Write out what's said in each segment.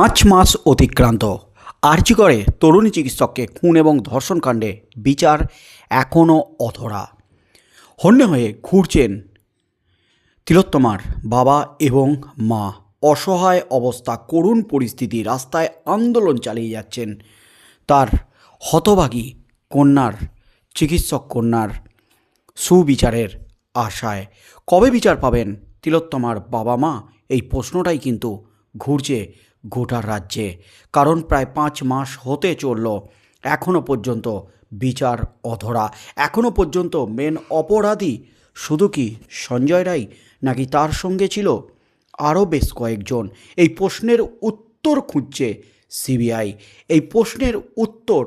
পাঁচ মাস অতিক্রান্ত। করে তরুণী চিকিৎসককে খুন এবং ধর্ষণকাণ্ডে বিচার এখনও অধরা। হন্যে হয়ে ঘুরছেন তিলোত্তমার বাবা এবং মা। অসহায় অবস্থা, করুণ পরিস্থিতি, রাস্তায় আন্দোলন চালিয়ে যাচ্ছেন তার হতভাগী কন্যার, চিকিৎসক কন্যার সুবিচারের আশায়। কবে বিচার পাবেন তিলোত্তমার বাবা মা এই প্রশ্নটাই কিন্তু ঘুরছে গোটার রাজ্যে, কারণ প্রায় পাঁচ মাস হতে চলল। এখনও পর্যন্ত বিচার অধরা এখনও পর্যন্ত মেন অপরাধী শুধু কি সঞ্জয় রায় নাকি তার সঙ্গে ছিল আরও বেশ কয়েকজন? এই প্রশ্নের উত্তর খুঁজছে সিবিআই। এই প্রশ্নের উত্তর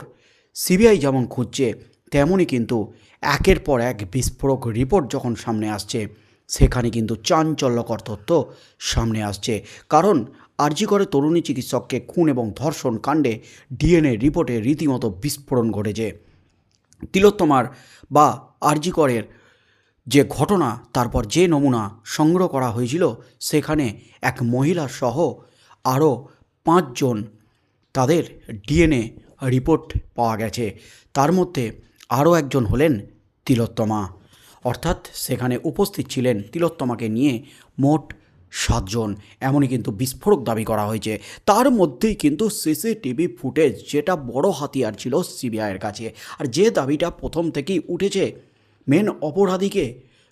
সিবিআই যেমন খুঁজছে, তেমনই কিন্তু একের পর এক বিস্ফোরক রিপোর্ট যখন সামনে আসছে, সেখানে কিন্তু চাঞ্চল্যকর তথ্য সামনে আসছে। কারণ আরজি করে তরুণী চিকিৎসককে খুন এবং ধর্ষণ কাণ্ডে ডিএনএ রিপোর্টে রীতিমতো বিস্ফোরণ ঘটেছে। তিলোত্তমার বা আরজি করের যে ঘটনা, তারপর যে নমুনা সংগ্রহ করা হয়েছিল, সেখানে এক মহিলা সহ আরও পাঁচজন তাদের ডিএনএ রিপোর্ট পাওয়া গেছে। তার মধ্যে আরও একজন হলেন তিলোত্তমা। অর্থাৎ সেখানে উপস্থিত ছিলেন তিলোত্তমাকে নিয়ে মোট সাতজন। এমনই কিন্তু বিস্ফোরক দাবি করা হয়েছে। তার মধ্যেই কিন্তু সিসিটিভি ফুটেজ যেটা বড় হাতিয়ার ছিল সিবিআইয়ের কাছে। আর যে দাবিটা প্রথম থেকেই উঠেছে, মেন অপরাধীকে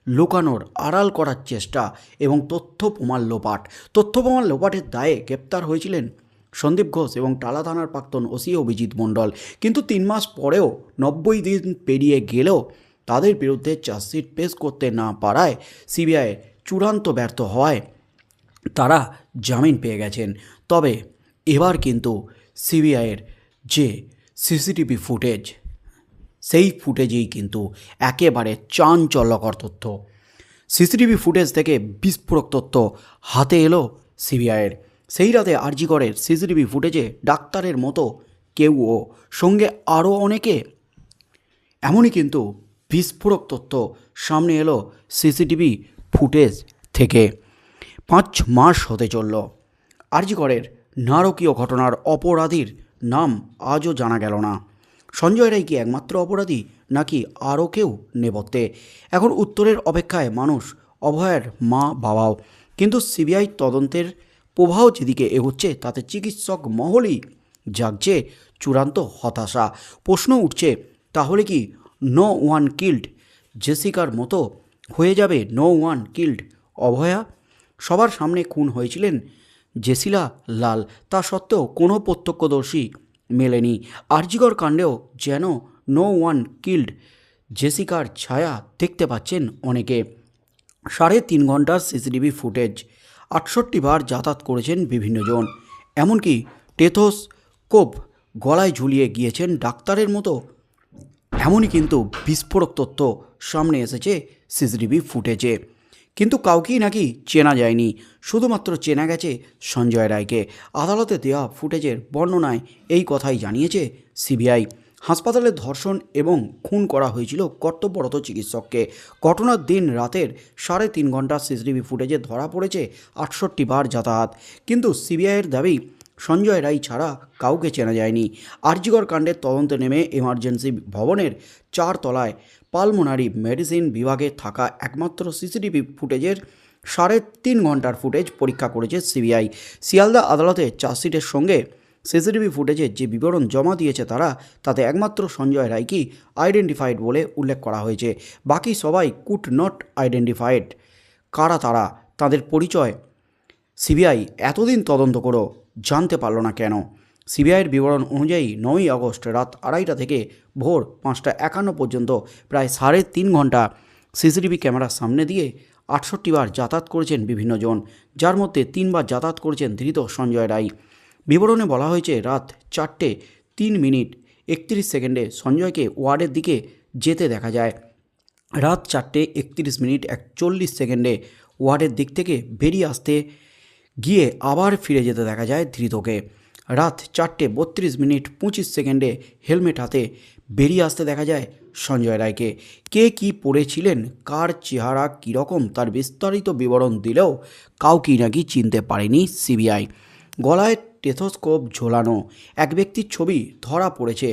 লুকানোর আড়াল করার চেষ্টা এবং তথ্য প্রমাণ লোপাট। তথ্য প্রমাণ লোপাটের দায়ে গ্রেপ্তার হয়েছিলেন সন্দীপ ঘোষ এবং টালা থানার প্রাক্তন ওসি অভিজিৎ মণ্ডল। কিন্তু তিন মাস পরেও নব্বই দিন পেরিয়ে গেলেও তাদের বিরুদ্ধে চার্জশিট পেশ করতে না পারায় সিবিআই চূড়ান্ত ব্যর্থ হওয়ায় তারা জামিন পেয়ে গেছেন। তবে এবার কিন্তু সিবিআইয়ের যে সিসিটিভি ফুটেজ, সেই ফুটেজেই কিন্তু একেবারে চাঞ্চল্যকর তথ্য। সিসিটিভি ফুটেজ থেকে বিস্ফোরক তথ্য হাতে এলো সিবিআইয়ের সেই রাতে আরজিগড়ের সিসিটিভি ফুটেজে ডাক্তারের মতো কেউও সঙ্গে আরও অনেকে। এমনই কিন্তু বিস্ফোরক তথ্য সামনে এলো সিসিটিভি ফুটেজ থেকে। পাঁচ মাস হতে চলল। আরজিগড়ের নারকীয় ঘটনার অপরাধীর নাম আজও জানা গেল না। সঞ্জয় রায় কি একমাত্র অপরাধী নাকি আরও কেউ নেপথ্যে? এখন উত্তরের অপেক্ষায় মানুষ, অভয়ের মা বাবাও। কিন্তু সিবিআই তদন্তের প্রবাহ যেদিকে এগোচ্ছে, তাতে চিকিৎসক মহলই জাগছে চূড়ান্ত হতাশা। প্রশ্ন উঠছে, তাহলে কি নো ওয়ান কিল্ড জেসিকার মতো হয়ে যাবে নো ওয়ান কিল্ড অভয়া? সবার সামনে খুন হয়েছিলেন জেসিলা লাল। তা সত্ত্বেও কোনো প্রত্যক্ষদর্শী মেলেনি। আরজিগর কাণ্ডেও যেন নো ওয়ান কিল্ড জেসিকার ছায়া দেখতে পাচ্ছেন অনেকে। সাড়ে তিন ঘণ্টার সিসিটিভি ফুটেজ। আটষট্টি বার যাতায়াত করেছেন বিভিন্নজন। এমনকি টেথোস্কোপ গলায় ঝুলিয়ে গিয়েছেন ডাক্তারের মতো। এমনই কিন্তু বিস্ফোরক তথ্য সামনে এসেছে সিসিটিভি ফুটেজে। কিন্তু কাউকেই নাকি চেনা যায়নি। শুধুমাত্র চেনা গেছে সঞ্জয় রায়কে। আদালতে দেওয়া ফুটেজের বর্ণনায় এই কথাই জানিয়েছে সিবিআই। হাসপাতালে ধর্ষণ এবং খুন করা হয়েছিল কর্তব্যরত চিকিৎসককে। ঘটনার দিন রাতের সাড়ে তিন ঘণ্টা সিসিটিভি ফুটেজে ধরা পড়েছে আটষট্টি বার যাতায়াত। কিন্তু সিবিআইয়ের দাবি, সঞ্জয় রায় ছাড়া কাউকে চেনা যায়নি। আরজিগর কাণ্ডের তদন্তে নেমে এমার্জেন্সি ভবনের চার তলায় পালমোনারি মেডিসিন বিভাগে থাকা একমাত্র সিসিটিভি ফুটেজের সাড়ে তিন ঘণ্টার ফুটেজ পরীক্ষা করেছে সিবিআই। শিয়ালদা আদালতে চার্জশিটের সঙ্গে সিসিটিভি ফুটেজের যে বিবরণ জমা দিয়েছে তারা, তাতে একমাত্র সঞ্জয় রায়কেই আইডেন্টিফাইড বলে উল্লেখ করা হয়েছে। বাকি সবাই কুড নট আইডেন্টিফাইড। কারা তারা? তাদের পরিচয় সিবিআই এতদিন তদন্ত করেও জানতে পারল না কেন? সিবিআইয়ের বিবরণ অনুযায়ী নয়ই আগস্ট রাত আড়াইটা থেকে ভোর পাঁচটা একান্ন পর্যন্ত প্রায় সাড়ে তিন ঘণ্টা সিসিটিভি ক্যামেরার সামনে দিয়ে আটষট্টি বার যাতায়াত করেছেন বিভিন্ন জন, যার মধ্যে তিনবার যাতায়াত করেছেন ধৃত সঞ্জয় রায়। বিবরণে বলা হয়েছে, রাত চারটে তিন মিনিট একত্রিশ সেকেন্ডে সঞ্জয়কে ওয়ার্ডের দিকে যেতে দেখা যায়। রাত চারটে একত্রিশ মিনিট একচল্লিশ সেকেন্ডে ওয়ার্ডের দিক থেকে বেরিয়ে আসতে গিয়ে আবার ফিরে যেতে দেখা যায় ধৃতকে। রাত চারটে বত্রিশ মিনিট পঁচিশ সেকেন্ডে হেলমেট হাতে বেরিয়ে আসতে দেখা যায় সঞ্জয় রায়কে। কে কি পড়েছিলেন? কার চেহারা কীরকম? তার বিস্তারিত বিবরণ দিলেও কাউকেই নাকি চিনতে পারেনি সিবিআই। গলায় টেথোস্কোপ ঝোলানো এক ব্যক্তির ছবি ধরা পড়েছে,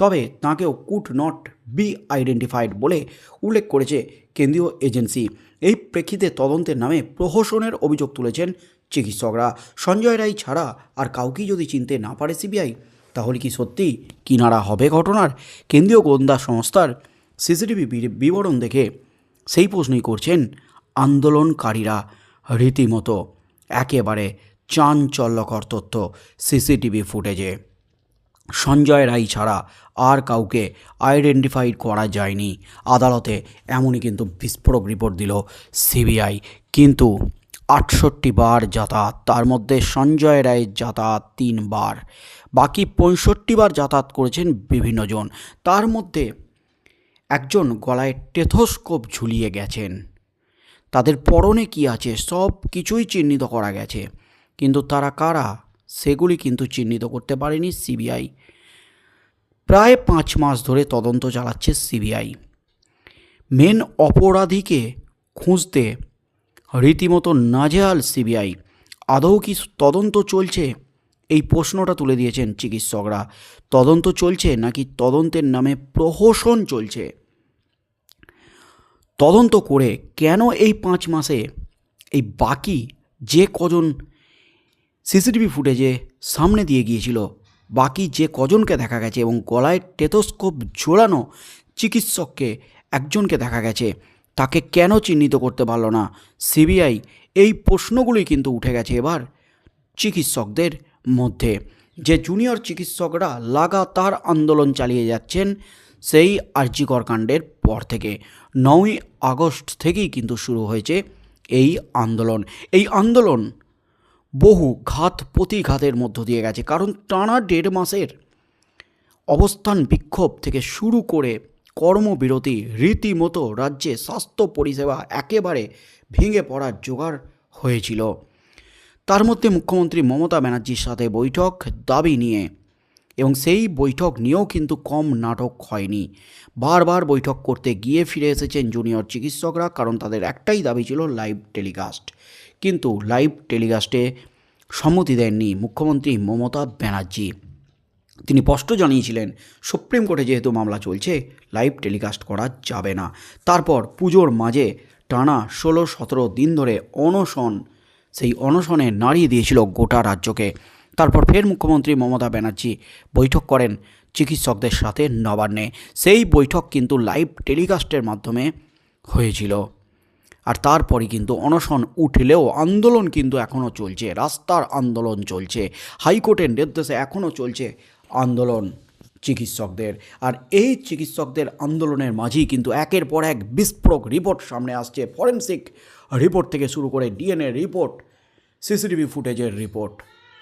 তবে তাঁকেও কুড নট বি আইডেন্টিফাইড বলে উল্লেখ করেছে কেন্দ্রীয় এজেন্সি। এই প্রেক্ষিতে তদন্তের নামে প্রহসনের অভিযোগ তুলেছেন চিকিৎসকরা সঞ্জয় রায় ছাড়া আর কাউকেই যদি চিনতে না পারে সিবিআই, তাহলে কি সত্যি কিনারা হবে ঘটনার? কেন্দ্রীয় গোয়েন্দা সংস্থার সিসিটিভি বিবরণ দেখে সেই প্রশ্নই করছেন আন্দোলনকারীরা। রীতিমতো একেবারে চাঞ্চল্যকর তথ্য সিসিটিভি ফুটেজে। সঞ্জয় রায় ছাড়া আর কাউকে আইডেন্টিফাই করা যায়নি। আদালতে এমনই কিন্তু বিস্ফোরক রিপোর্ট দিল সিবিআই। কিন্তু আটষট্টি বার যাতায়াত, তার মধ্যে সঞ্জয় রায়ের যাতায়াত তিনবার বাকি পঁয়ষট্টি বার যাতায়াত করেছেন বিভিন্ন জন। তার মধ্যে একজন গলায় টেথোস্কোপ ঝুলিয়ে গেছেন। তাদের পরনে কি আছে সব কিছুই চিহ্নিত করা গেছে। কিন্তু তারা কারা, সেগুলি কিন্তু চিহ্নিত করতে পারেনি সিবিআই। প্রায় পাঁচ মাস ধরে তদন্ত চালাচ্ছে সিবিআই। মেন অপরাধীকে খুঁজতে রীতিমতো নাজেহাল সিবিআই। আদৌ কি তদন্ত চলছে? এই প্রশ্নটা তুলে দিয়েছেন চিকিৎসকরা। তদন্ত চলছে নাকি তদন্তের নামে প্রহসন চলছে? তদন্ত করে কেন এই পাঁচ মাসে? এই বাকি যে কজন সিসিটিভি ফুটেজে সামনে দিয়ে গিয়েছিল, বাকি যে কজনকে দেখা গেছে এবং গলায় টেথোস্কোপ ঝোলানো চিকিৎসককে একজনকে দেখা গেছে তাকে কেন চিহ্নিত করতে পারল না? সিবিআই এই প্রশ্নগুলি কিন্তু উঠে গেছে এবার চিকিৎসকদের মধ্যে। যে জুনিয়র চিকিৎসকরা লাগাতার আন্দোলন চালিয়ে যাচ্ছেন, সেই আর্যিকর কাণ্ডের পর থেকে। নয়ই আগস্ট থেকেই কিন্তু শুরু হয়েছে এই আন্দোলন। এই আন্দোলন বহু ঘাত প্রতিঘাতের মধ্য দিয়ে গেছে। কারণ টানা দেড় মাসের অবস্থান বিক্ষোভ থেকে শুরু করে কর্মবিরতি, রীতিমতো রাজ্যে স্বাস্থ্য পরিষেবা একেবারে ভেঙে পড়ার জোগাড় হয়েছিল। তার মধ্যে মুখ্যমন্ত্রী মমতা ব্যানার্জির সাথে বৈঠক দাবি নিয়ে এবং সেই বৈঠক নিয়েও কিন্তু কম নাটক হয়নি। বারবার বৈঠক করতে গিয়ে ফিরে এসেছেন জুনিয়র চিকিৎসকরা, কারণ তাদের একটাই দাবি ছিল লাইভ টেলিকাস্ট। কিন্তু লাইভ টেলিকাস্টে সম্মতি দেননি মুখ্যমন্ত্রী মমতা ব্যানার্জি। তিনি স্পষ্ট জানিয়েছিলেন, সুপ্রিম কোর্টে যেহেতু মামলা চলছে, লাইভ টেলিকাস্ট করা যাবে না। তারপর পুজোর মাঝে টানা ষোলো সতেরো দিন ধরে অনশন, সেই অনশনে নাড়িয়ে দিয়েছিল গোটা রাজ্যকে। তারপর ফের মুখ্যমন্ত্রী মমতা ব্যানার্জি বৈঠক করেন চিকিৎসকদের সাথে নবান্নে। সেই বৈঠক কিন্তু লাইভ টেলিকাস্টের মাধ্যমে হয়েছিল। আর তারপরে কিন্তু অনশন উঠলেও আন্দোলন কিন্তু এখনও চলছে, রাস্তার আন্দোলন চলছে। হাইকোর্টের নির্দেশে এখনও চলছে আন্দোলন চিকিৎসকদের। আর এই চিকিৎসকদের আন্দোলনের মাঝেই কিন্তু একের পর এক বিস্ফোরক রিপোর্ট সামনে আসছে। ফরেন্সিক রিপোর্ট থেকে শুরু করে ডিএনএ রিপোর্ট, সিসিটিভি ফুটেজের রিপোর্ট।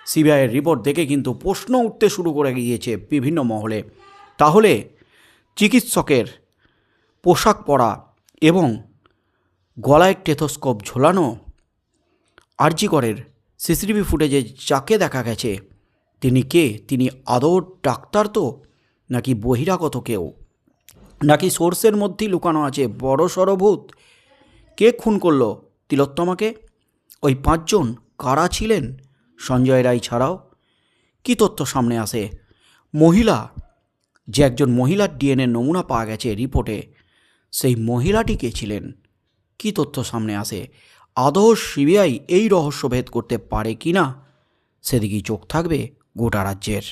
সিবিআইয়ের রিপোর্ট দেখে কিন্তু প্রশ্ন উঠতে শুরু করে গিয়েছে বিভিন্ন মহলে। তাহলে চিকিৎসকের পোশাক পরা এবং গলায় টেথোস্কোপ ঝোলানো আরজিকরের সিসিটিভি ফুটেজে যাকে দেখা গেছে তিনি কে? তিনি আদৌ ডাক্তার তো? নাকি বহিরাগত কেউ? নাকি সোর্সের মধ্যেই লুকানো আছে? বড় সরভূত কে খুন করল? তিলোত্তমাকে ওই পাঁচজন কারা ছিলেন? সঞ্জয় রায় ছাড়াও। কী তথ্য সামনে আসে? মহিলা। যে একজন মহিলার ডিএনএ নমুনা পাওয়া গেছে রিপোর্টে, সেই মহিলাটি কে ছিলেন? কী তথ্য সামনে আসে? আদৌ সিবিআই এই রহস্য ভেদ করতে পারে কি না? সেদিকেই চোখ থাকবে। গোটা রাজ্যের